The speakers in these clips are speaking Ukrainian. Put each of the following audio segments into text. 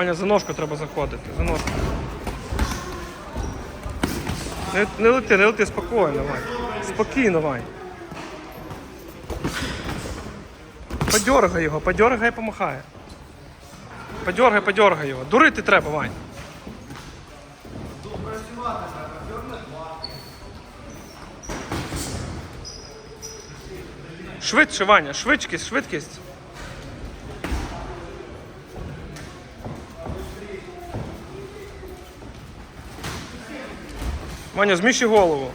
Ваня, за ножку треба заходити. За ножку. Не, не лети, не лети, спокійно, Вань. Спокійно, Вань. Подергай його, подергай і помахай. Подергай, подергай його. Дурити треба, Вань. Швидше, Ваня, швидкість, швидкість. Ваня, зміщи голову.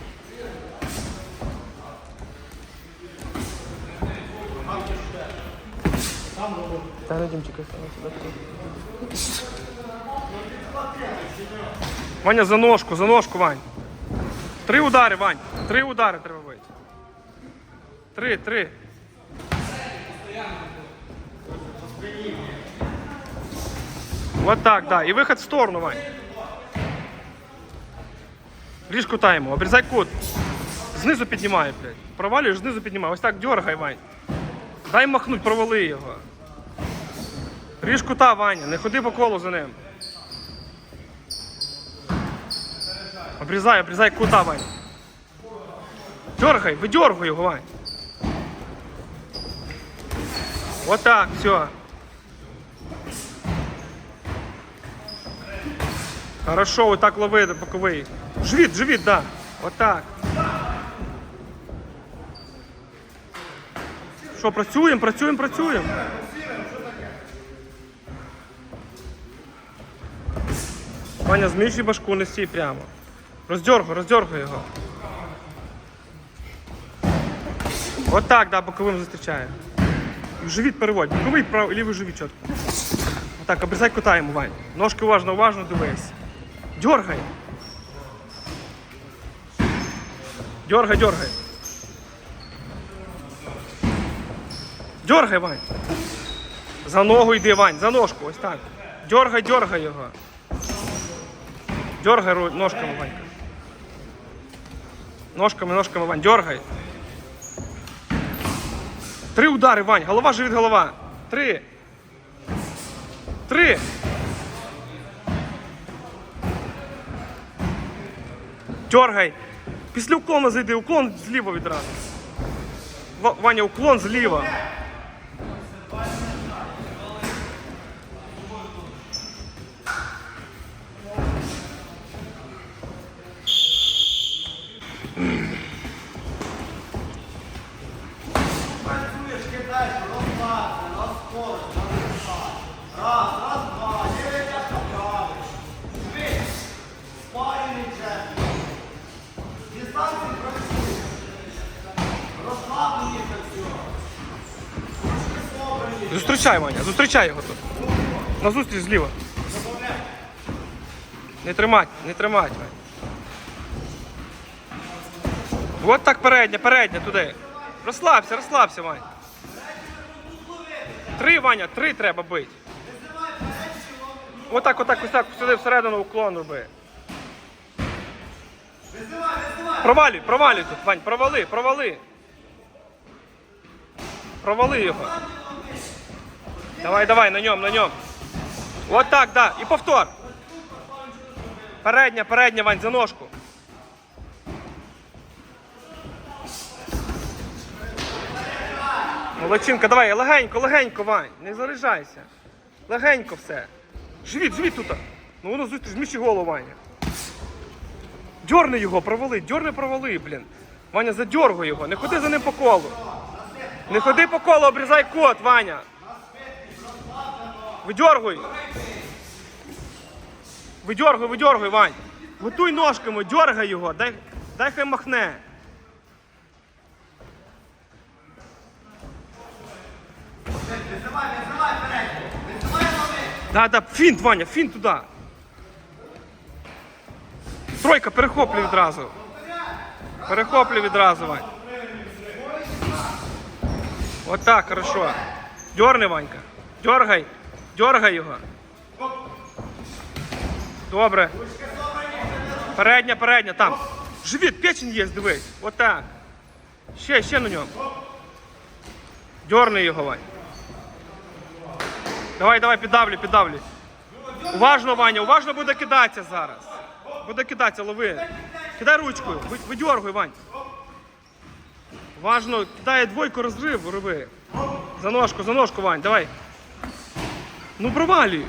Та Дімчика, Ваня, за ножку, за ножку, Вань. Три удари, Вань. Три удари треба бити. Три, три. Вот так, да. И выход в сторону, Вань. Ріж кута йому, обрізай кут. Знизу піднімай, блядь. Провалюєш, знизу піднімай. Ось так дергай, Вань. Дай махнуть, провали його. Ріж кута, Ваня, не ходи по колу за ним. Обрізай, обрізай кута, Вань. Дергай, видергай його, Вань. Вот так, все. Хорошо, вот так лови боковий. Живіт, живіт, да. Вот так. Що, працюємо, працюємо, працюємо. Ваня, зміщуй башку, не стій прямо. Роздергай, роздергай його. Вот так, да, боковим зустрічає. Живіт переводь. Боковий прав, лівий живіт чітко. Отак, обрізай кота йому, Вань. Ножки уважно, уважно дивись. Дергай. Дергай, дергай. Дергай, Вань. За ногу йди, Вань, за ножку, ось так. Дергай, дергай його. Дергай ножками, Ванька. Ножками, ножками, Вань, дергай. Три удари, Вань. Голова, живіт, голова. Три. Три. Дергай. Після уклону зайди, уклон зліва відразу. Ваня, уклон зліва. Працюєш, кидаєш, скорость, на результат. Раз, Зустрічай, Ваня, зустрічай його тут. На зустріч зліва. Не тримать, не тримать. От так передня, передня туди. Розслабся, розслабся, Ваня. Три, Ваня, три треба бити. Отак, отак, ось так, сюди всередину уклон роби. Провалюй, провалюй тут, Вань, провали, провали. Провали його. Давай, давай, на ньому, на ньому. Вот так, да. І повтор. Передня, передня, Вань, за ножку. Молодчинка, давай, легенько, легенько, Вань. Не заряджайся. Легенько все. Живіт, живіт тут. Ну воно зустріч, зміщи голову, Ваня. Дьорни його, провали, дьорни провали, блін. Ваня, задьоргуй його, не ходи за ним по колу. Не ходи по колу, обрізай кот, Ваня. Видергуй. Видергуй, видергуй, Вань. Готуй ножками, дергай його, дай, дай хай махне. Да, да, фінт, Ваня, фінт туди. Тройка, перехоплюй відразу. Перехоплюй відразу, Вань. Вот так, хорошо. Дерни, Ванька. Дергай. Дергай його. Добре. Передня, передня, там. Живіт, печень є, дивись. Вот так. Ще, ще на ньому. Дерни його, Вань. Давай, давай, піддавлю, піддавлю. Уважно, Ваня, уважно буде кидатися зараз. Буде кидатися, лови. Кидай ручкою, ви- видьоргуй, Вань. Важно, кидає двойку, розрив, роби. За ножку, за ножку, Вань, давай. Ну провалюй.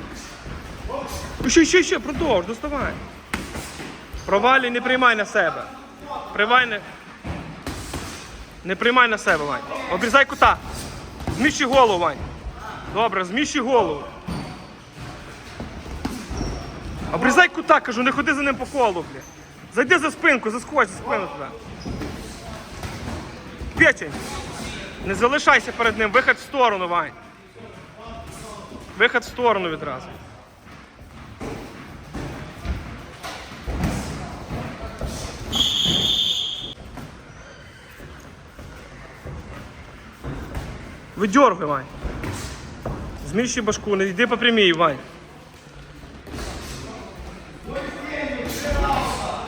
Ну, Ще, ще, ще, продовж, доставай. Провалюй, не приймай на себе. Приймай не. Не приймай на себе, Вань. Обрізай кута. Зміщи голову, Вань. Добре, зміщи голову. Обрізай кута, кажу, не ходи за ним по колу, бля. Зайди за спинку, заскочь за спину туди. Печень. Не залишайся перед ним, вихід в сторону, Вань. Вихід в сторону відразу. Видергай, Вань. Зміщуй башку, не йди по прямій, Вань.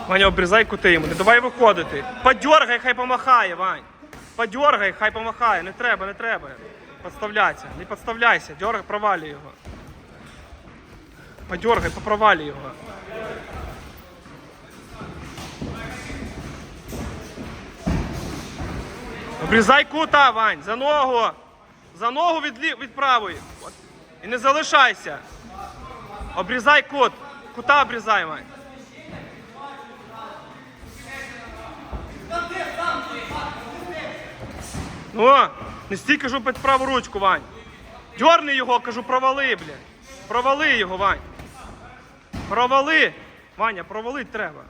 Ваня, обрізай кути йому, не давай виходити. Подергай, хай помахає, Вань. Подергай, хай помахає. Не треба, не треба. Подставляйся, не подставляйся, дергай, провалюй його. Подергай, попровалюй його. Обрізай кута, Вань, за ногу. За ногу від, лі- від правої. І не залишайся. Обрізай кут. Кута обрізай, Вань. Ну, не стій, кажу, під праву ручку, Вань. Дьорни його, кажу, провали, блядь. Провали його, Вань. Провали. Ваня, провалить треба.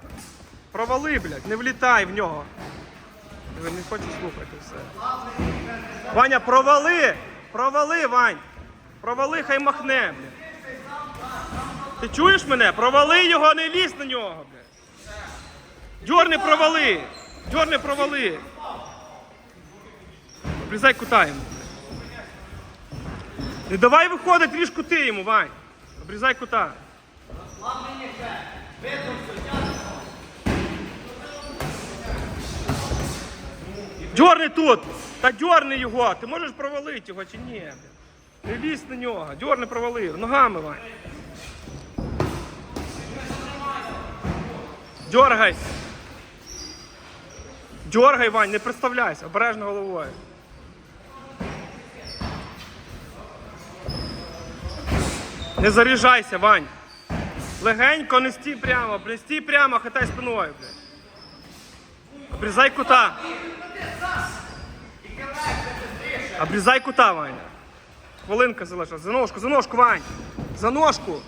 Провали, блядь, не влітай в нього. Ви не хочеш слухати все. Ваня, провали! Провали, Вань! Провали, хай махне, блядь. Ти чуєш мене? Провали його, не лізь на нього, блядь. Дьорни провали! Дьорни провали! Обрізай кута йому. Не давай виходить, ріж кути йому, Вань. Обрізай кута. Дьорни тут! Та дьорни його! Ти можеш провалити його чи ні? Не лізь на нього, дьорни провалив, ногами Вань. Дьоргай! Дьоргай, Вань, не представляйся, обережно головою. Не заряджайся, Вань. Легенько не стій прямо, блядь, стій прямо, хитай спиною, блядь. Обрізай кута. Обрізай кута, Ваня. Хвилинка залишилась. За ножку, за ножку, Вань. За ножку.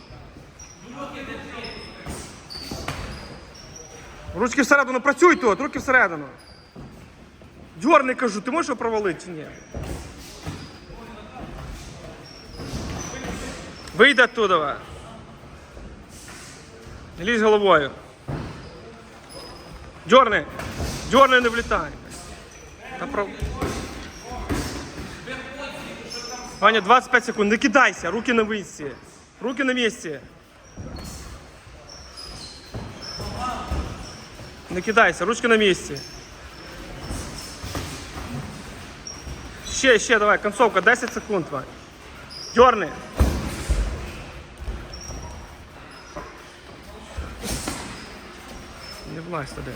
Ручки всередину, працюй тут, руки всередину. Дьорни, кажу, ти можеш його провалити чи ні? Вийди оттуда. Не лізь головою. Дьорни. Дьорни не влітай. Та про... Ваня, 25 секунд. Не кидайся, руки на місці. Руки на місці. Не кидайся, ручки на місці. Ще, ще, давай, концовка, 10 секунд, Вань. Дьорни. Не влазь туди.